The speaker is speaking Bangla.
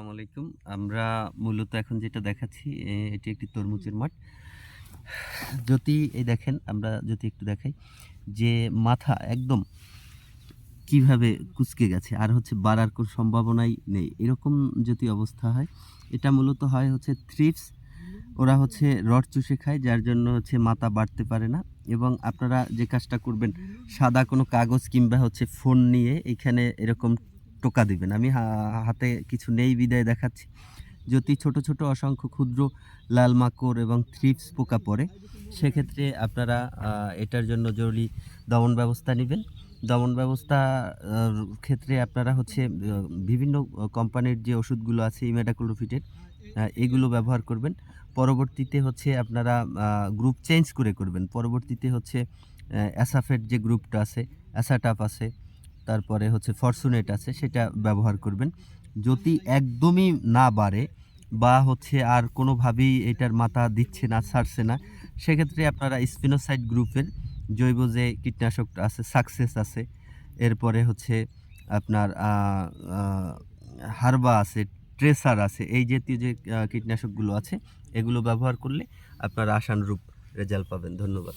আসসালামু আলাইকুম। আমরা মূলত এখন যেটা দেখাচ্ছি এটি একটি তরমুজের মাঠ। যদি এই দেখেন, আমরা যদি একটু দেখাই যে মাথা একদম কীভাবে কুচকে গেছে, আর হচ্ছে বাড়ার কোনো সম্ভাবনাই নেই। এরকম যদি অবস্থা হয়, এটা মূলত হয় হচ্ছে থ্রিপস। ওরা হচ্ছে রড চুষে খায়, যার জন্য হচ্ছে মাথা বাড়তে পারে না। এবং আপনারা যে কাজটা করবেন, সাদা কোনো কাগজ কিংবা হচ্ছে ফোন নিয়ে এখানে এরকম টোকা দিবেন। আমি হাতে কিছু নেই বিদায় দেখাচ্ছি। যদি ছোট ছোট, অসংখ্য ক্ষুদ্র লাল মাকড় এবং থ্রিপস পোকা পড়ে, সেক্ষেত্রে আপনারা এটার জন্য জরুরি দমন ব্যবস্থা নেবেন। দমন ব্যবস্থা ক্ষেত্রে আপনারা হচ্ছে বিভিন্ন কোম্পানির যে ওষুধগুলো আছে ইমেডাক্লোরোফিটের এগুলো ব্যবহার করবেন। পরবর্তীতে হচ্ছে আপনারা গ্রুপ চেঞ্জ করে করবেন। পরবর্তীতে হচ্ছে অ্যাসাফেট যে গ্রুপটা আছে অ্যাসাটাপ আছে তারপরে হচ্ছে ফরচুনেট আছে, সেটা ব্যবহার করবেন। যদি একদমই না বাড়ে বা হচ্ছে আর কোনোভাবেই এটার মাথা দিচ্ছে না, ছাড়ছে না, সেক্ষেত্রে আপনারা স্পিনোসাইড গ্রুপের জৈব যে কীটনাশকটা আছে সাকসেস আছে, এরপরে হচ্ছে আপনার হারবা আছে ট্রেসার আছে, এই জাতীয় যে কীটনাশকগুলো আছে, এগুলো ব্যবহার করলে আপনারা আশানুরূপ রেজাল্ট পাবেন। ধন্যবাদ।